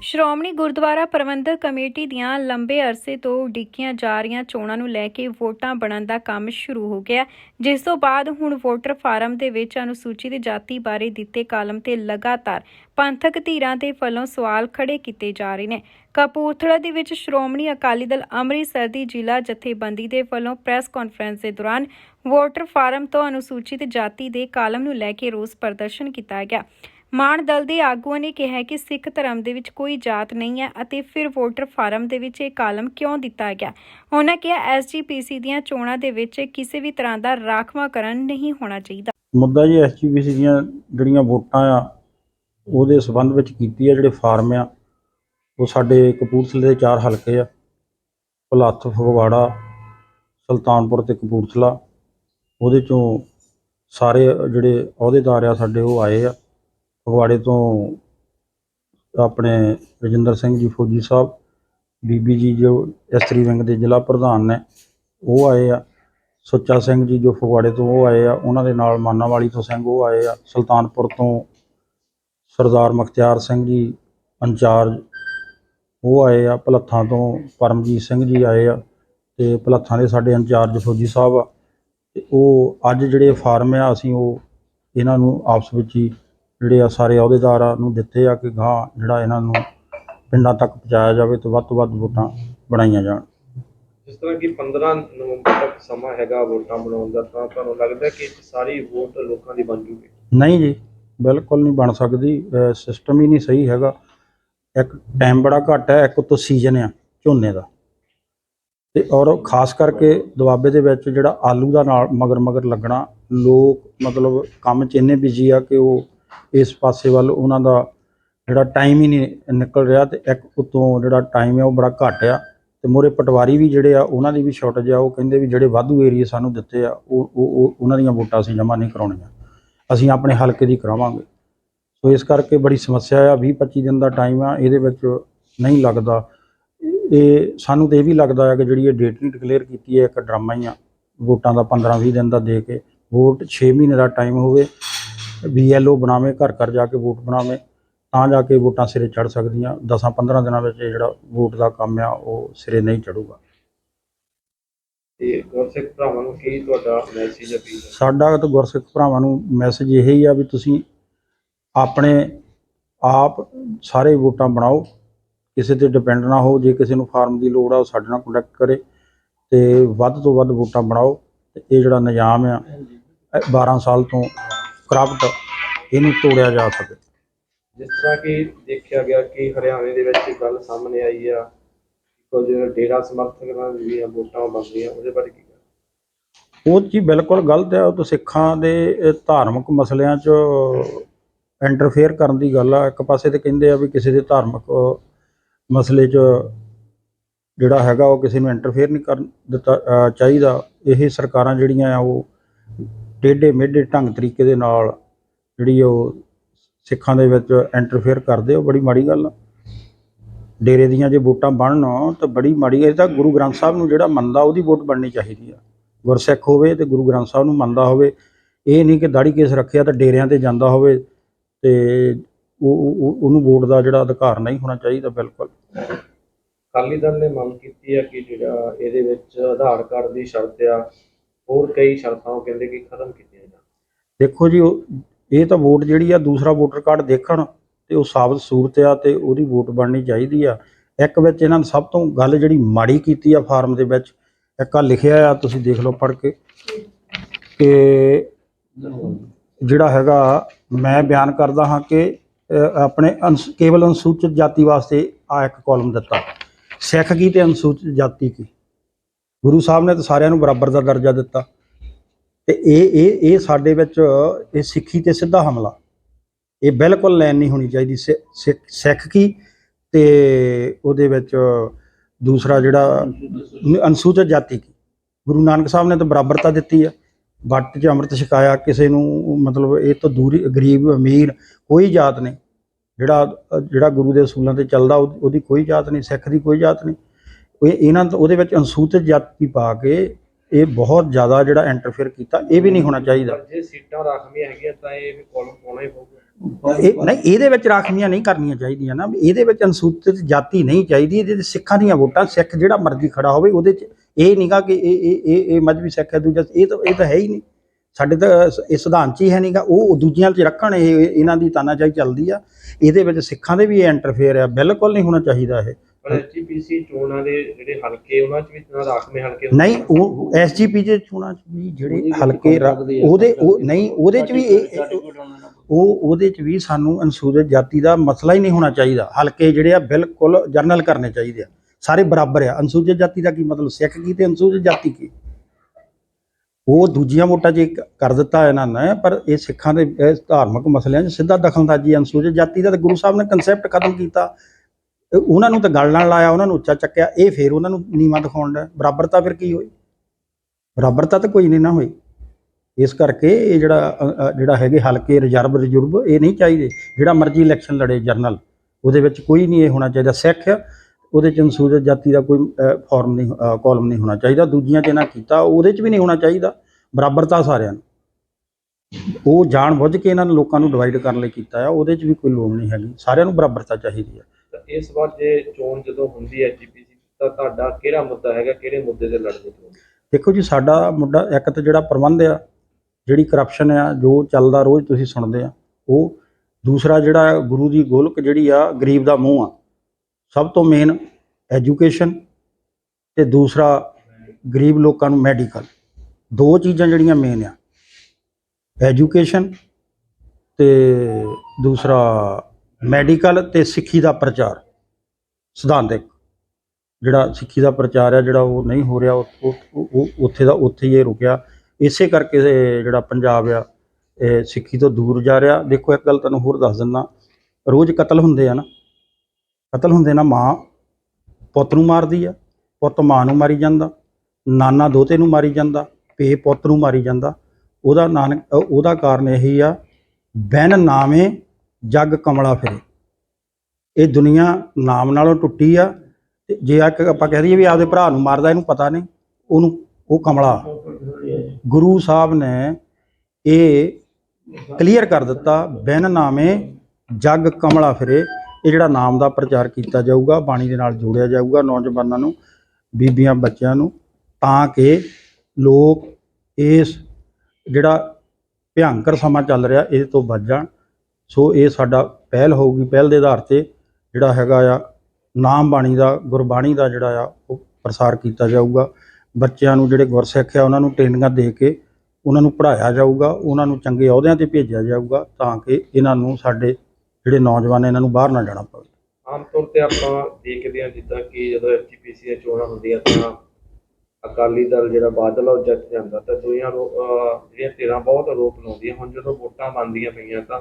ਸ਼੍ਰੋਮਣੀ ਗੁਰਦੁਆਰਾ ਪ੍ਰਬੰਧਕ committee ਦੀਆਂ ਲੰਬੇ ਅਰਸੇ ਤੋਂ ਉਡੀਕੀਆਂ ਜਾ ਰਹੀਆਂ ਚੋਣਾਂ ਨੂੰ ਲੈ ਕੇ ਵੋਟਾਂ ਬਣਨ ਦਾ ਕੰਮ ਸ਼ੁਰੂ ਹੋ ਗਿਆ। ਜਿਸ ਤੋਂ ਬਾਅਦ ਹੁਣ ਵੋਟਰ ਫਾਰਮ ਦੇ ਵਿੱਚ ਅਨੁਸੂਚਿਤ ਜਾਤੀ ਬਾਰੇ ਦਿੱਤੇ ਕਾਲਮ ਤੇ ਲਗਾਤਾਰ ਪੰਥਕ ਧਿਰਾਂ ਦੇ ਵੱਲੋਂ ਸਵਾਲ ਖੜੇ ਕੀਤੇ ਜਾ ਰਹੇ ਨੇ। ਕਪੂਰਥਲਾ ਦੇ ਵਿੱਚ ਸ਼੍ਰੋਮਣੀ ਅਕਾਲੀ ਦਲ ਅੰਮ੍ਰਿਤਸਰ ਦੀ ਜ਼ਿਲ੍ਹਾ ਜਥੇਬੰਦੀ ਦੇ ਵੱਲੋਂ ਪ੍ਰੈਸ ਕਾਨਫਰੰਸ ਦੇ ਦੌਰਾਨ ਵੋਟਰ ਫਾਰਮ ਤੋਂ ਅਨੁਸੂਚਿਤ ਜਾਤੀ ਦੇ ਕਾਲਮ ਨੂੰ ਲੈ ਕੇ ਰੋਸ ਪ੍ਰਦਰਸ਼ਨ ਕੀਤਾ ਗਿਆ। ਮਾਨ ਦਲ ਦੇ ਆਗੂਆਂ ਨੇ ਕਿਹਾ ਕਿ ਸਿੱਖ ਧਰਮ ਦੇ ਵਿੱਚ ਕੋਈ ਜਾਤ ਨਹੀਂ ਹੈ ਅਤੇ ਫਿਰ ਵੋਟਰ ਫਾਰਮ ਦੇ ਵਿੱਚ ਇਹ ਕਾਲਮ ਕਿਉਂ ਦਿੱਤਾ ਗਿਆ? ਉਹਨਾਂ ਕਿਹਾ ਐਸਜੀਪੀਸੀ ਦੀਆਂ ਚੋਣਾਂ ਦੇ ਵਿੱਚ ਕਿਸੇ ਵੀ ਤਰ੍ਹਾਂ ਦਾ ਰਾਖਵਾਂਕਰਨ ਨਹੀਂ ਹੋਣਾ ਚਾਹੀਦਾ। ਮੁੱਦਾ ਜੀ ਐਸਜੀਪੀਸੀ ਦੀਆਂ ਜਿਹੜੀਆਂ ਵੋਟਾਂ ਆ, ਉਹਦੇ ਸਬੰਧ ਵਿੱਚ ਕੀਤੀ ਆ ਜਿਹੜੇ ਫਾਰਮ ਆ, ਉਹ ਸਾਡੇ ਕਪੂਰਥਲੇ ਦੇ ਚਾਰ ਹਲਕੇ ਆ। ਭੁਲੱਥ ਫਗਵਾੜਾ, ਸੁਲਤਾਨਪੁਰ ਤੇ ਕਪੂਰਥਲਾ। ਉਹਦੇ ਚੋਂ ਸਾਰੇ ਜਿਹੜੇ ਅਹੁਦੇਦਾਰ ਆ ਸਾਡੇ ਉਹ ਆਏ ਆ। ਫਗਵਾੜੇ ਤੋਂ ਆਪਣੇ ਰਜਿੰਦਰ ਸਿੰਘ ਜੀ ਫੌਜੀ ਸਾਹਿਬ, ਬੀਬੀ ਜੀ ਜੋ ਇਸਤਰੀ ਵਿੰਗ ਦੇ ਜ਼ਿਲ੍ਹਾ ਪ੍ਰਧਾਨ ਨੇ, ਉਹ ਆਏ ਆ। ਸੁੱਚਾ ਸਿੰਘ ਜੀ ਜੋ ਫਗਵਾੜੇ ਤੋਂ ਉਹ ਆਏ ਆ। ਉਹਨਾਂ ਦੇ ਨਾਲ ਮਾਨਾਵਾਲੀ ਤੋਂ ਸਿੰਘ ਉਹ ਆਏ ਆ। ਸੁਲਤਾਨਪੁਰ ਤੋਂ ਸਰਦਾਰ ਮਖਤਿਆਰ ਸਿੰਘ ਜੀ ਇੰਚਾਰਜ ਉਹ ਆਏ ਆ। ਭਲੱਥਾਂ ਤੋਂ ਪਰਮਜੀਤ ਸਿੰਘ ਜੀ ਆਏ ਆ ਤੇ ਭਲੱਥਾਂ ਦੇ ਸਾਡੇ ਇੰਚਾਰਜ ਫੌਜੀ ਸਾਹਿਬ ਆ। ਤੇ ਉਹ ਅੱਜ ਜਿਹੜੇ ਫਾਰਮ ਆ, ਅਸੀਂ ਉਹ ਇਹਨਾਂ ਨੂੰ ਆਪਸ ਵਿੱਚ ਹੀ ਜਿਹੜੇ ਆ ਸਾਰੇ ਅਹੁਦੇਦਾਰਾਂ ਨੂੰ ਦਿੱਤੇ ਆ ਕਿ ਗਾਂ ਜਿਹੜਾ ਇਹਨਾਂ ਨੂੰ ਪਿੰਡਾਂ ਤੱਕ ਪਹੁੰਚਾਇਆ ਜਾਵੇ ਤੇ ਵੱਧ ਤੋਂ ਵੱਧ ਵੋਟਾਂ ਬਣਾਈਆਂ ਜਾਣ। ਜਿਸ ਤਰ੍ਹਾਂ ਕਿ 15 ਨਵੰਬਰ ਤੱਕ ਸਮਾਂ ਹੈਗਾ ਵੋਟਾਂ ਬਣਾਉਣ ਦਾ ਤਾਂ ਤੁਹਾਨੂੰ ਲੱਗਦਾ ਕਿ ਸਾਰੀ ਵੋਟ ਲੋਕਾਂ ਦੀ ਬਣ ਜੂਗੀ? ਨਹੀਂ ਜੀ ਬਿਲਕੁਲ ਨਹੀਂ ਬਣ ਸਕਦੀ। ਸਿਸਟਮ ਹੀ ਨਹੀਂ ਸਹੀ ਹੈਗਾ। ਇੱਕ ਟਾਈਮ ਬੜਾ ਘੱਟ ਹੈ ਇੱਕ ਤੋਂ ਸੀਜ਼ਨ ਆ ਝੋਨੇ ਦਾ। ਤੇ ਔਰ ਖਾਸ ਕਰਕੇ ਦੁਆਬੇ ਦੇ ਵਿੱਚ ਜਿਹੜਾ ਆਲੂ ਦਾ ਨਾਲ ਮਗਰ ਮਗਰ ਲੱਗਣਾ ਲੋਕ ਮਤਲਬ ਕੰਮ 'ਚ ਇੰਨੇ ਬਿਜ਼ੀ ਆ ਕਿ ਉਹ ਇਸ ਪਾਸੇ ਵੱਲ ਉਹਨਾਂ ਦਾ ਜਿਹੜਾ ਟਾਈਮ ਹੀ ਨਹੀਂ ਨਿਕਲ ਰਿਹਾ ਤੇ ਇੱਕ ਉਤੋਂ ਜਿਹੜਾ ਟਾਈਮ ਹੈ ਉਹ ਬੜਾ ਘੱਟ ਆ। ਤੇ ਮੋਰੇ ਪਟਵਾਰੀ ਵੀ ਜਿਹੜੇ ਆ, ਉਹਨਾਂ ਦੀ ਵੀ ਸ਼ਾਰਟੇਜ ਆ, ਉਹ ਕਹਿੰਦੇ ਵੀ ਜਿਹੜੇ ਵਾਧੂ ਏਰੀਆ ਸਾਨੂੰ ਦਿੱਤੇ ਆ, ਉਹ ਉਹ ਉਹਨਾਂ ਦੀਆਂ ਵੋਟਾਂ ਅਸੀਂ ਜਮ੍ਹਾਂ ਨਹੀਂ ਕਰਾਉਣੀਆਂ। ਅਸੀਂ ਆਪਣੇ ਹਲਕੇ ਦੀ ਕਰਾਵਾਂਗੇ। ਸੋ ਇਸ ਕਰਕੇ ਬੜੀ ਸਮੱਸਿਆ ਆ 20 25 ਦਿਨ ਦਾ ਟਾਈਮ ਆ, ਇਹਦੇ ਵਿੱਚ ਨਹੀਂ ਲੱਗਦਾ। ਇਹ ਸਾਨੂੰ ਤੇ ਇਹ ਵੀ ਲੱਗਦਾ ਆ ਕਿ ਜਿਹੜੀ ਇਹ ਡੇਟ ਨਹੀਂ ਡਿਕਲੇਅਰ ਕੀਤੀ ਹੈ, ਇੱਕ ਡਰਾਮਾ ਹੀ ਆ। ਵੋਟਾਂ ਦਾ 15 20 ਦਿਨ ਦਾ ਦੇ ਕੇ, ਵੋਟ 6 ਮਹੀਨੇ ਦਾ ਟਾਈਮ ਹੋਵੇ ਬੀਐਲਓ ਬਣਾਵੇ ਘਰ ਘਰ ਜਾ ਕੇ ਵੋਟ ਬਣਾਵੇ ਤਾਂ ਜਾ ਕੇ ਵੋਟਾਂ ਸਿਰੇ ਚੜ ਸਕਦੀਆਂ। 10 15 ਦਿਨਾਂ ਵਿੱਚ ਇਹ ਜਿਹੜਾ ਵੋਟ ਦਾ ਕੰਮ ਆ ਉਹ ਸਿਰੇ ਨਹੀਂ ਚੜੂਗਾ ਤੇ ਗੁਰਸਿੱਖ ਭਰਾਵਾਂ ਨੂੰ ਕੀ ਤੁਹਾਡਾ ਮੈਸੇਜ ਅਪੀਲ ਹੈ? ਸਾਡਾ ਤਾਂ ਗੁਰਸਿੱਖ ਭਰਾਵਾਂ ਨੂੰ ਮੈਸੇਜ ਇਹ ਹੀ ਆ ਵੀ ਤੁਸੀਂ ਆਪਣੇ ਆਪ ਸਾਰੇ ਵੋਟਾਂ ਬਣਾਓ। ਕਿਸੇ ਤੇ ਡਿਪੈਂਡ ਨਾ ਹੋ ਜੇ ਕਿਸੇ ਨੂੰ ਫਾਰਮ ਦੀ ਲੋੜ ਆ ਉਹ ਸਾਡੇ ਨਾਲ ਕੰਟੈਕਟ ਕਰੇ ਤੇ ਵੱਧ ਤੋਂ ਵੱਧ ਵੋਟਾਂ ਬਣਾਓ। ਤੇ ਇਹ ਜਿਹੜਾ ਨਿਜ਼ਾਮ ਆ ਇਹ 12 ਸਾਲ ਤੋਂ ਕਰਪਟ ਇਹਨੂੰ ਤੋੜਿਆ ਜਾ ਸਕੇ। ਜਿਸ ਤਰ੍ਹਾਂ ਕਿ ਦੇਖਿਆ ਗਿਆ ਕਿ ਹਰਿਆਣੇ ਦੇ ਵਿੱਚ ਗੱਲ ਸਾਹਮਣੇ ਆਈ ਆ ਕੁਝ ਡੇਰਾ ਸਮਰਥਕਾਂ ਦੀਆਂ ਵੋਟਾਂ ਬਣ ਰਹੀਆਂ ਉਹਦੇ ਬਾਰੇ ਕੀ ਕਹਿਣਾ? ਉਹ ਜੀ ਬਿਲਕੁਲ ਗਲਤ ਹੈ ਉਹ ਤਾਂ ਸਿੱਖਾਂ ਦੇ ਇਹ ਧਾਰਮਿਕ ਮਸਲਿਆਂ 'ਚ ਇੰਟਰਫੇਅਰ ਕਰਨ ਦੀ ਗੱਲ ਆ। ਇੱਕ ਪਾਸੇ ਤੇ ਕਹਿੰਦੇ ਆ ਵੀ ਕਿਸੇ ਦੇ ਧਾਰਮਿਕ ਅ, ਮਸਲੇ 'ਚ ਜਿਹੜਾ ਹੈਗਾ ਉਹ ਕਿਸੇ ਨੂੰ ਇੰਟਰਫੇਅਰ ਨਹੀਂ ਕਰਨ ਦਿੱਤਾ ਅ, ਚਾਹੀਦਾ। ਇਹ ਸਰਕਾਰਾਂ ਜਿਹੜੀਆਂ ਆ ਉਹ ਟੇਢੇ ਮੇਢੇ ਢੰਗ ਤਰੀਕੇ ਦੇ ਨਾਲ ਜਿਹੜੀ ਉਹ ਸਿੱਖਾਂ ਦੇ ਵਿੱਚ ਇੰਟਰਫੇਅਰ ਕਰਦੇ, ਉਹ ਬੜੀ ਮਾੜੀ ਗੱਲ ਆ। ਡੇਰੇ ਦੀਆਂ ਜੇ ਵੋਟਾਂ ਬਣਨ, ਤਾਂ ਬੜੀ ਮਾੜੀ ਹੈ ਇਹ ਤਾਂ ਗੁਰੂ ਗ੍ਰੰਥ ਸਾਹਿਬ ਨੂੰ ਜਿਹੜਾ ਮੰਨਦਾ, ਉਹਦੀ ਵੋਟ ਬਣਨੀ ਚਾਹੀਦੀ ਆ। ਗੁਰਸਿੱਖ ਹੋਵੇ ਤੇ ਗੁਰੂ ਗ੍ਰੰਥ ਸਾਹਿਬ ਨੂੰ ਮੰਨਦਾ ਹੋਵੇ। ਇਹ ਨਹੀਂ ਕਿ ਦਾੜੀ ਕੇਸ ਰੱਖਿਆ ਤਾਂ ਡੇਰਿਆਂ ਤੇ ਜਾਂਦਾ ਹੋਵੇ ਤੇ ਉਹ ਉਹਨੂੰ ਵੋਟ ਦਾ ਜਿਹੜਾ ਅਧਿਕਾਰ ਨਹੀਂ ਹੋਣਾ ਚਾਹੀਦਾ, ਬਿਲਕੁਲ। ਅਕਾਲੀ ਦਲ ਨੇ ਮੰਗ ਕੀਤੀ ਹੈ ਕਿ ਜਿਹੜਾ ਇਹਦੇ ਵਿੱਚ ਆਧਾਰ ਕਾਰਡ ਦੀ ਸ਼ਰਤ ਆ ਹੋਰ ਕਈ ਸ਼ਰਤਾਂ, ਉਹ ਕਹਿੰਦੇ ਕਿ ਖਤਮ ਕੀਤੀਆਂ ਜਾਣ। ਦੇਖੋ ਜੀ, ਉਹ ਇਹ ਤਾਂ ਵੋਟ ਜਿਹੜੀ ਆ, ਦੂਸਰਾ ਵੋਟਰ ਕਾਰਡ ਦੇਖਣ ਤੇ ਉਹ ਸਾਬਤ ਸੂਰਤ ਆ ਤੇ ਉਹਦੀ ਵੋਟ ਬਣਨੀ ਚਾਹੀਦੀ ਆ। ਇੱਕ ਵਿੱਚ ਇਹਨਾਂ ਨੇ ਸਭ ਤੋਂ ਗੱਲ ਜਿਹੜੀ ਮਾੜੀ ਕੀਤੀ ਆ ਫਾਰਮ ਦੇ ਵਿੱਚ, ਇੱਕ ਆ ਲਿਖਿਆ ਆ, ਤੁਸੀਂ ਦੇਖ ਲਓ ਪੜ੍ਹ ਕੇ। ਕਿ ਜਿਹੜਾ ਹੈਗਾ, ਮੈਂ ਬਿਆਨ ਕਰਦਾ ਹਾਂ ਕਿ ਆਪਣੇ ਅਨੁਸ- ਕੇਵਲ ਅਨੁਸੂਚਿਤ ਜਾਤੀ ਵਾਸਤੇ ਆ ਇੱਕ ਕਾਲਮ ਦਿੱਤਾ। ਸਿੱਖ ਕੀ ਤੇ ਅਨੁਸੂਚਿਤ ਜਾਤੀ ਕੀ? ਗੁਰੂ ਸਾਹਿਬ ਨੇ ਤਾਂ ਸਾਰਿਆਂ ਨੂੰ ਬਰਾਬਰ ਦਾ ਦਰਜਾ ਦਿੱਤਾ। ਤੇ ਇਹ ਇਹ ਇਹ ਸਾਡੇ ਵਿੱਚ, ਇਹ ਸਿੱਖੀ ਤੇ ਸਿੱਧਾ ਹਮਲਾ। ਇਹ ਬਿਲਕੁਲ ਲੈਣ ਨਹੀਂ ਹੋਣੀ ਚਾਹੀਦੀ। ਸਿ- ਸਿੱਖ ਸਿੱਖ ਕੀ? ਤੇ ਉਹਦੇ ਵਿੱਚ ਦੂਸਰਾ ਜਿਹੜਾ ਅਨੁਸੂਚਿਤ ਜਾਤੀ ਕੀ? ਗੁਰੂ ਨਾਨਕ ਸਾਹਿਬ ਨੇ ਤਾਂ ਬਰਾਬਰਤਾ ਦਿੱਤੀ ਆ। ਵੱਟ 'ਚ ਅੰਮ੍ਰਿਤ ਛਕਾਇਆ, ਕਿਸੇ ਨੂੰ ਮਤਲਬ ਇਹ ਤਾਂ ਦੂਰੀ, ਗਰੀਬ, ਅਮੀਰ, ਕੋਈ ਜਾਤ ਨਹੀਂ। ਜਿਹੜਾ ਜਿਹੜਾ ਗੁਰੂ ਦੇ ਅਸੂਲਾਂ ਤੇ ਚੱਲਦਾ, ਉਹ- ਉਹਦੀ ਕੋਈ ਜਾਤ ਨਹੀਂ, ਸਿੱਖ ਦੀ ਕੋਈ ਜਾਤ ਨਹੀਂ। ਇਹ ਇਹਨਾਂ ਤੋਂ ਉਹਦੇ ਵਿੱਚ ਅਨੁਸੂਚਿਤ ਜਾਤੀ ਪਾ ਕੇ ਇਹ ਬਹੁਤ ਜ਼ਿਆਦਾ ਜਿਹੜਾ ਇੰਟਰਫੇਅਰ ਕੀਤਾ ਇਹ ਵੀ ਨਹੀਂ ਹੋਣਾ ਚਾਹੀਦਾ। ਜੇ ਸੀਟਾਂ ਰਾਖਵੀਆਂ ਹੈਗੀਆਂ ਤਾਂ ਇਹ ਵੀ ਕਾਲਮ ਪਾਉਣਾ ਹੀ ਪਊਗਾ। ਇਹ ਨਹੀਂ ਇਹਦੇ ਵਿੱਚ ਰਾਖਵੀਆਂ ਨਹੀਂ ਕਰਨੀਆਂ ਚਾਹੀਦੀਆਂ ਨਾ ਇਹਦੇ ਵਿੱਚ ਅਨੁਸੂਚਿਤ ਜਾਤੀ ਨਹੀਂ ਚਾਹੀਦੀ ਇਹਦੇ ਵਿੱਚ ਸਿੱਖਾਂ ਦੀਆਂ ਵੋਟਾਂ ਸਿੱਖ ਜਿਹੜਾ ਮਰਜ਼ੀ ਖੜਾ ਹੋਵੇ ਉਹਦੇ 'ਚ ਇਹ ਨਹੀਂਗਾ ਕਿ ਇਹ ਇਹ ਇਹ ਇਹ ਮਜਬੀ ਸਿੱਖ ਹੈ ਦੂਜਾ ਇਹ ਤਾਂ ਇਹ ਤਾਂ ਹੈ ਹੀ ਨਹੀਂ। ਸਾਡੇ ਤਾਂ ਇਹ ਸਿਧਾਂਤ 'ਚ ਹੀ ਹੈ ਨਹੀਂਗਾ ਉਹ ਦੂਜਿਆਂ 'ਚ ਰੱਖਣ ਇਹ ਇਹਨਾਂ ਦੀ ਤਾਨਾਸ਼ਾਹੀ ਚੱਲਦੀ ਆ। ਇਹਦੇ ਵਿੱਚ ਸਿੱਖਾਂ ਦੇ ਵੀ ਇੰਟਰਫੇਅਰ ਆ ਬਿਲਕੁਲ ਨਹੀਂ ਹੋਣਾ ਚਾਹੀਦਾ ਇਹ। ਪਰ ਐਚਪੀਸੀ ਚੋਣਾਂ ਦੇ ਜਿਹੜੇ ਹਲਕੇ ਉਹਨਾਂ 'ਚ ਵੀ ਰਾਖਵੇਂ ਹਲਕੇ ਹੁੰਦੇ ਨਹੀਂ ਉਹ ਐਸਜੀਪੀ ਦੇ ਚੋਣਾਂ 'ਚ ਵੀ ਜਿਹੜੇ ਹਲਕੇ ਰ- ਉਹਦੇ ਉਹ ਨਹੀਂ ਉਹਦੇ 'ਚ ਵੀ ਇਹ ਉਹ ਉਹਦੇ 'ਚ ਵੀ ਸਾਨੂੰ ਅਨੁਸੂਚਿਤ ਜਾਤੀ ਦਾ ਮਸਲਾ ਹੀ ਨਹੀਂ ਹੋਣਾ ਚਾਹੀਦਾ। ਹਲਕੇ ਜਿਹੜੇ ਆ ਬਿਲਕੁਲ ਜਰਨਲ ਕਰਨੇ ਚਾਹੀਦੇ ਆ। ਸਾਰੇ ਬਰਾਬਰ ਆ। ਅਨੁਸੂਚਿਤ ਜਾਤੀ ਦਾ ਕੀ ਮਤਲਬ? ਸਿੱਖ ਕੀ ਤੇ ਅਨੁਸੂਚਿਤ ਜਾਤੀ ਕੀ? ਉਹ ਦੂਜੀਆਂ ਵੋਟਾਂ 'ਚ ਇੱਕ ਕਰ ਦਿੱਤਾ ਇਹਨਾਂ ਨੇ ਪਰ ਇਹ ਸਿੱਖਾਂ ਦੇ ਧਾਰਮਿਕ ਮਸਲਿਆਂ 'ਚ ਸਿੱਧਾ ਦਖਲਅੰਦਾਜ਼ੀ ਅਨੁਸੂਚਿਤ ਜਾਤੀ ਦਾ ਤੇ ਗੁਰੂ ਸਾਹਿਬ ਨੇ ਕਨਸੈਪਟ ਖਤਮ ਕੀਤਾ। ਉਹਨਾਂ ਨੂੰ ਤਾਂ ਗੱਲ ਨਾਲ ਲਾਇਆ, ਉਹਨਾਂ ਨੂੰ ਉੱਚਾ ਚੱਕਿਆ, ਇਹ ਫੇਰ ਉਹਨਾਂ ਨੂੰ ਨੀਵਾਂ ਦਿਖਾਉਣ ਦਾ ਬਰਾਬਰਤਾ ਫਿਰ ਕੀ ਹੋਈ? ਬਰਾਬਰਤਾ ਤਾਂ ਕੋਈ ਨਹੀਂ ਨਾ ਹੋਈ। ਇਸ ਕਰਕੇ ਇਹ ਜਿਹੜਾ ਜਿਹੜਾ ਹੈਗੇ ਹਲਕੇ ਰਿਜ਼ਰਵ ਰਿਜ਼ਰਵ, ਇਹ ਨਹੀਂ ਚਾਹੀਦੇ। ਜਿਹੜਾ ਮਰਜ਼ੀ ਇਲੈਕਸ਼ਨ ਲੜੇ ਜਰਨਲ, ਉਹਦੇ ਵਿੱਚ ਕੋਈ ਨਹੀਂ ਇਹ ਹੋਣਾ ਚਾਹੀਦਾ। ਸਿੱਖ, ਉਹਦੇ ਚ ਅਨੁਸੂਚਿਤ ਜਾਤੀ ਦਾ ਕੋਈ ਫਾਰਮ ਨਹੀਂ ਕਾਲਮ ਨਹੀਂ ਹੋਣਾ ਚਾਹੀਦਾ। ਦੂਜੀਆਂ ਜਿਹਨਾਂ ਕੀਤਾ, ਉਹਦੇ 'ਚ ਵੀ ਨਹੀਂ ਹੋਣਾ ਚਾਹੀਦਾ। ਬਰਾਬਰਤਾ ਸਾਰਿਆਂ ਨੂੰ। ਉਹ ਜਾਣ ਬੁੱਝ ਕੇ ਇਹਨਾਂ ਨੇ ਲੋਕਾਂ ਨੂੰ ਡਿਵਾਈਡ ਕਰਨ ਲਈ ਕੀਤਾ ਆ, ਉਹਦੇ 'ਚ ਵੀ ਕੋਈ ਲੋੜ ਨਹੀਂ ਹੈਗੀ। ਸਾਰਿਆਂ ਨੂੰ ਬਰਾਬਰਤਾ ਚਾਹੀਦੀ ਹੈ ਤਾਂ ਇਸ ਵਾਰ ਜੇ ਚੋਣ ਜਦੋਂ ਹੁੰਦੀ ਹੈ ਐਚਪੀਸੀ ਤਾਂ ਤੁਹਾਡਾ ਕਿਹੜਾ ਮੁੱਦਾ ਹੈਗਾ, ਕਿਹੜੇ ਮੁੱਦੇ ਤੇ ਲੜਦੇ ਹੋ ਦੇਖੋ ਜੀ, ਸਾਡਾ ਮੁੱਦਾ ਇੱਕ ਤਾਂ ਜਿਹੜਾ ਪ੍ਰਬੰਧ ਆ, ਜਿਹੜੀ ਕਰਪਸ਼ਨ ਆ, ਜੋ ਚੱਲਦਾ ਰੋਜ਼ ਤੁਸੀਂ ਸੁਣਦੇ ਆ, ਉਹ ਦੂਸਰਾ ਜਿਹੜਾ ਗੁਰੂ ਦੀ ਗੋਲਕ ਜਿਹੜੀ ਆ, ਗਰੀਬ ਦਾ ਮੂੰਹ ਆ, ਸਭ ਤੋਂ ਮੇਨ ਐਜੂਕੇਸ਼ਨ ਤੇ ਦੂਸਰਾ ਗਰੀਬ ਲੋਕਾਂ ਨੂੰ ਮੈਡੀਕਲ ਦੋ ਚੀਜ਼ਾਂ ਜਿਹੜੀਆਂ ਮੇਨ ਆ ਐਜੂਕੇਸ਼ਨ ਤੇ ਦੂਸਰਾ ਮੈਡੀਕਲ ਤੇ ਸਿੱਖੀ ਦਾ ਪ੍ਰਚਾਰ। ਸਿਧਾਂਤਿਕ ਜਿਹੜਾ ਸਿੱਖੀ ਦਾ ਪ੍ਰਚਾਰ ਹੈ ਜਿਹੜਾ ਉਹ ਨਹੀਂ ਹੋ ਰਿਹਾ, ਉਹ ਉੱਥੇ ਦਾ ਉੱਥੇ ਹੀ ਇਹ ਰੁਕਿਆ। ਇਸੇ ਕਰਕੇ ਜਿਹੜਾ ਪੰਜਾਬ ਆ, ਇਹ ਸਿੱਖੀ ਤੋਂ ਦੂਰ ਜਾ ਰਿਹਾ। ਦੇਖੋ, ਇੱਕ ਗੱਲ ਤੁਹਾਨੂੰ ਹੋਰ ਦੱਸ ਦਿੰਦਾ। ਰੋਜ਼ ਕਤਲ ਹੁੰਦੇ ਆ ਨਾ। ਕਤਲ ਹੁੰਦੇ ਨਾ ਮਾਂ ਪੁੱਤ ਨੂੰ ਮਾਰਦੀ ਆ, ਪੁੱਤ ਮਾਂ ਨੂੰ ਮਾਰੀ ਜਾਂਦਾ, ਨਾਨਾ ਦੋਤੇ ਨੂੰ ਮਾਰੀ ਜਾਂਦਾ, ਪੇ ਪੁੱਤ ਨੂੰ ਮਾਰੀ ਜਾਂਦਾ। ਉਹਦਾ ਨਾਨਕ, ਉਹਦਾ ਕਾਰਨ ਇਹੀ ਆ ਬੈਨ ਨਾਵੇਂ ਜੱਗ ਕਮਲਾ ਫਿਰੇ। ਇਹ ਦੁਨੀਆ ਨਾਮ ਨਾਲੋਂ ਟੁੱਟੀ ਆ ਤੇ ਜੇ ਆ ਕੇ ਆਪਾਂ ਕਹਿ ਦਈਏ ਵੀ ਆਪਦੇ ਭਰਾ ਨੂੰ ਮਾਰਦਾ, ਇਹਨੂੰ ਪਤਾ ਨਹੀਂ, ਉਹਨੂੰ ਉਹ ਕਮਲਾ। ਗੁਰੂ ਸਾਹਿਬ ਨੇ ਇਹ ਕਲੀਅਰ ਕਰ ਦਿੱਤਾ, ਬਿਨ ਨਾਮੇ ਜੱਗ ਕਮਲਾ ਫਿਰੇ। ਇਹ ਜਿਹੜਾ ਨਾਮ ਦਾ ਪ੍ਰਚਾਰ ਕੀਤਾ ਜਾਊਗਾ, ਬਾਣੀ ਦੇ ਨਾਲ ਜੋੜਿਆ ਜਾਊਗਾ ਨੌਜਵਾਨਾਂ ਨੂੰ, ਬੀਬੀਆਂ, ਬੱਚਿਆਂ ਨੂੰ, ਤਾਂ ਕਿ ਲੋਕ ਇਸ ਜਿਹੜਾ ਭਿਆਨਕ ਸਮਾਂ ਚੱਲ ਰਿਹਾ, ਇਹਦੇ ਤੋਂ ਬਚ ਜਾਣ। ਸੋ ਇਹ ਸਾਡਾ ਪਹਿਲ ਹੋਊਗੀ, ਪਹਿਲ ਦੇ ਆਧਾਰ ਤੇ ਜਿਹੜਾ ਹੈਗਾ ਆ, ਨਾਮ ਬਾਣੀ ਦਾ, ਗੁਰਬਾਣੀ ਦਾ ਜਿਹੜਾ ਆ, ਉਹ ਪ੍ਰਸਾਰ ਕੀਤਾ ਜਾਊਗਾ। ਬੱਚਿਆਂ ਨੂੰ ਜਿਹੜੇ ਗੁਰਸਿੱਖ ਆ, ਉਹਨਾਂ ਨੂੰ ਟ੍ਰੇਨਿੰਗਾਂ ਦੇ ਕੇ ਉਹਨਾਂ ਨੂੰ ਪੜ੍ਹਾਇਆ ਜਾਊਗਾ, ਉਹਨਾਂ ਨੂੰ ਚੰਗੇ ਅਹੁਦਿਆਂ ਤੇ ਭੇਜਿਆ ਜਾਊਗਾ ਤਾਂ ਕਿ ਇਹਨਾਂ ਨੂੰ ਸਾਡੇ ਜਿਹੜੇ ਨੌਜਵਾਨ ਇਹਨਾਂ ਨੂੰ ਬਾਹਰ ਨਾ ਜਾਣਾ ਪਵੇ। ਆਮ ਤੌਰ ਤੇ ਆਪਾਂ ਦੇਖਦੇ ਹਾਂ ਜਿੱਦਾਂ ਕਿ ਜਦੋਂ ਐਚਪੀਸੀ ਦੀਆਂ ਚੋਣਾਂ ਹੁੰਦੀਆਂ ਤਾਂ ਅਕਾਲੀ ਦਲ ਜਿਹੜਾ ਬਾਦਲ ਆ, ਉਹ ਜਿੱਤ ਜਾਂਦਾ। ਤਾਂ ਦੁਨੀਆਂ ਨੂੰ ਜਿਹੜੀਆਂ ਧਿਰਾਂ ਬਹੁਤ ਆਰੋਪ ਲਾਉਂਦੀਆਂ। ਹੁਣ ਜਦੋਂ ਵੋਟਾਂ ਬਣਦੀਆਂ ਪਈਆਂ ਤਾਂ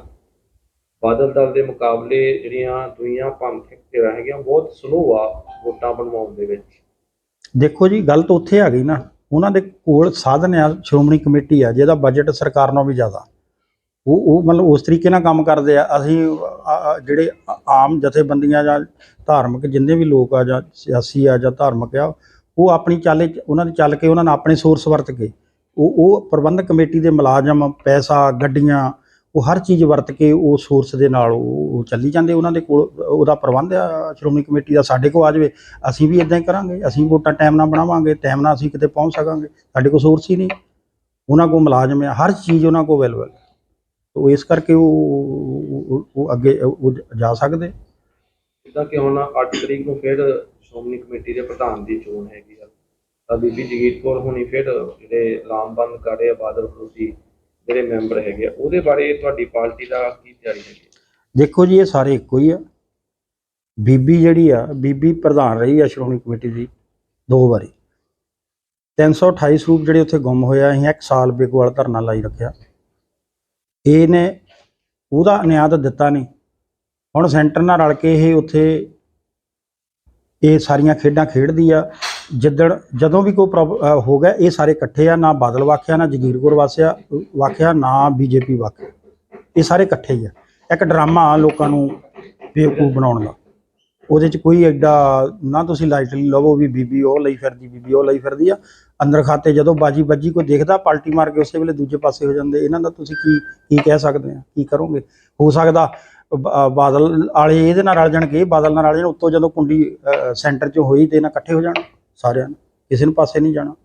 ਬਾਦਲ ਦਲ ਦੇ ਮੁਕਾਬਲੇ ਜਿਹੜੀਆਂ ਦੁਨੀਆਂ ਪੰਥਕ ਧਿਰਾਂ ਹੈਗੀਆਂ, ਬਹੁਤ ਸਲੋ ਆ ਵੋਟਾਂ ਬਣਵਾਉਣ ਦੇ ਵਿੱਚ। ਦੇਖੋ ਜੀ, ਗੱਲ ਤਾਂ ਉੱਥੇ ਆ ਗਈ ਨਾ। ਉਹਨਾਂ ਦੇ ਕੋਲ ਸਾਧਨ ਆ, ਸ਼੍ਰੋਮਣੀ ਕਮੇਟੀ ਆ, ਜਿਹਦਾ ਬਜਟ ਸਰਕਾਰ ਨਾਲੋਂ ਵੀ ਜ਼ਿਆਦਾ। ਉਹ ਉਹ ਮਤਲਬ ਉਸ ਤਰੀਕੇ ਨਾਲ ਕੰਮ ਕਰਦੇ ਆ। ਅਸੀਂ ਜਿਹੜੇ ਆਮ ਜਥੇਬੰਦੀਆਂ ਜਾਂ ਧਾਰਮਿਕ ਜਿੰਨੇ ਵੀ ਲੋਕ ਆ ਜਾਂ ਸਿਆਸੀ ਆ ਜਾਂ ਧਾਰਮਿਕ ਆ, ਉਹ ਆਪਣੀ ਚਾਲੇ, ਉਹਨਾਂ ਦੇ ਚੱਲ ਕੇ ਉਹਨਾਂ ਨੇ ਆਪਣੇ ਸੋਰਸ ਵਰਤ ਕੇ, ਉਹ ਉਹ ਪ੍ਰਬੰਧਕ ਕਮੇਟੀ ਦੇ ਮੁਲਾਜ਼ਮ, ਪੈਸਾ, ਗੱਡੀਆਂ ਉਹ ਹਰ ਚੀਜ਼ ਵਰਤ ਕੇ ਉਹ ਸੋਰਸ ਦੇ ਨਾਲ ਉਹ ਚੱਲੀ ਜਾਂਦੇ ਉਹਨਾਂ ਦੇ ਕੋਲ, ਉਹਦਾ ਪ੍ਰਬੰਧ ਆ, ਸ਼੍ਰੋਮਣੀ ਕਮੇਟੀ ਦਾ ਸਾਡੇ ਕੋਲ ਆ ਜਾਵੇ, ਅਸੀਂ ਵੀ ਇਦਾਂ ਹੀ ਕਰਾਂਗੇ, ਅਸੀਂ ਵੋਟਾਂ ਟਾਈਮ ਨਾਲ ਬਣਾਵਾਂਗੇ ਟਾਈਮ ਨਾਲ ਅਸੀਂ ਕਿਤੇ ਪਹੁੰਚ ਸਕਾਂਗੇ, ਸਾਡੇ ਕੋਲ ਸੋਰਸ ਹੀ ਨਹੀਂ। ਉਹਨਾਂ ਕੋਲ ਮੁਲਾਜ਼ਮ ਆ, ਹਰ ਚੀਜ਼ ਉਹਨਾਂ ਕੋਲ ਅਵੇਲੇਬਲ ਤੋ ਇਸ ਕਰਕੇ ਉਹ, ਉਹ- ਅੱਗੇ, ਉਹ ਜਾ ਸਕਦੇ। ਜਿੱਦਾਂ ਕਿ ਹੁਣ 8 ਤਰੀਕ ਨੂੰ ਫਿਰ ਸ਼੍ਰੋਮਣੀ ਕਮੇਟੀ ਦੇ ਪ੍ਰਧਾਨ ਦੀ ਚੋਣ ਹੈਗੀ ਆ। ਤਾਂ ਬੀਬੀ ਜਗੀਰ ਕੌਰ ਹੁਣੀ ਫਿਰ ਜਿਹੜੇ ਰਾਮਬੰਦ ਕਰ ਬਾਦਲ ਵਿਰੋਧੀ ਜਿਹੜੇ ਮੈਂਬਰ ਹੈਗੇ ਆ, ਉਹਦੇ ਬਾਰੇ ਤੁਹਾਡੀ ਪਾਰਟੀ ਦਾ ਕੀ ਤਿਆਰੀ ਹੈਗੀ? ਦੇਖੋ ਜੀ, ਇਹ ਸਾਰੇ ਇੱਕੋ ਹੀ ਆ। ਬੀਬੀ ਜਿਹੜੀ ਆ, ਬੀਬੀ ਪ੍ਰਧਾਨ ਰਹੀ ਆ ਸ਼੍ਰੋਮਣੀ ਕਮੇਟੀ ਦੀ, ਦੋ ਵਾਰੀ। 328 ਸਰੂਪ ਜਿਹੜੇ ਉੱਥੇ ਗੁੰਮ ਹੋਇਆ ਅਸੀਂ ਇੱਕ ਸਾਲ ਬੇਗਵਾਲ ਧਰਨਾ ਲਾਈ ਰੱਖਿਆ। ਇਹਨੇ ਉਹਦਾ ਨਿਆਂ ਦਿੱਤਾ ਨਹੀਂ। ਹੁਣ ਸੈਂਟਰ ਨਾਲ ਰਲ ਕੇ ਇਹ ਉੱਥੇ ਇਹ ਸਾਰੀਆਂ ਖੇਡਾਂ ਖੇਡਦੀ ਆ। ਜਿੱਦਣ ਜਦੋਂ ਵੀ ਕੋਈ ਪ੍ਰੋਬ- ਅਹ ਹੋ ਗਿਆ ਇਹ ਸਾਰੇ ਇਕੱਠੇ ਆ ਨਾ ਬਾਦਲ ਵਾਕਿਆ ਨਾ ਜਗੀਰਪੁਰ ਵਾਸਿਆ ਵਾਕਿਆ ਨਾ ਬੀਜੇਪੀ ਵਾਕਿਆ। ਇਹ ਸਾਰੇ ਇਕੱਠੇ ਹੀ ਆ। ਇੱਕ ਡਰਾਮਾ ਲੋਕਾਂ ਨੂੰ ਬੇਵਕੂਫ ਬਣਾਉਣ ਦਾ। ਉਹਦੇ ਚ ਕੋਈ ਐਡਾ ਨਾ ਤੁਸੀਂ ਲਾਈਟਲੀ ਲਵੋ ਵੀ ਬੀਬੀ ਉਹ ਲਈ ਫਿਰਦੀ ਬੀਬੀ ਉਹ ਲਈ ਫਿਰਦੀ ਆ। ਅੰਦਰ ਖਾਤੇ ਜਦੋਂ ਬਾਜੀ ਵੱਜੀ ਕੋਈ ਦੇਖਦਾ ਪਾਲਟੀ ਮਾਰ ਕੇ ਉਸੇ ਵੇਲੇ ਦੂਜੇ ਪਾਸੇ ਹੋ ਜਾਂਦੇ। ਇਹਨਾਂ ਦਾ ਤੁਸੀਂ ਕੀ ਕੀ ਕਹਿ ਸਕਦੇ ਆ? ਕੀ ਕਰੋਗੇ? ਹੋ ਸਕਦਾ ਬ- ਅ, ਬਾਦਲ ਵਾਲੇ ਇਹਦੇ ਨਾਲ ਰਲ ਜਾਣਗੇ ਬਾਦਲ ਨਾਲ ਰਲ ਜਾਣ ਉੱਤੋਂ ਜਦੋਂ ਕੁੰਡੀ ਸੈਂਟਰ 'ਚ ਹੋਈ ਤੇ ਇਹਨਾਂ ਇਕੱਠੇ ਹੋ ਜਾਣ। ਸਾਰਿਆਂ ਨੇ। ਕਿਸੇ ਨੂੰ ਪਾਸੇ ਨਹੀਂ ਜਾਣਾ।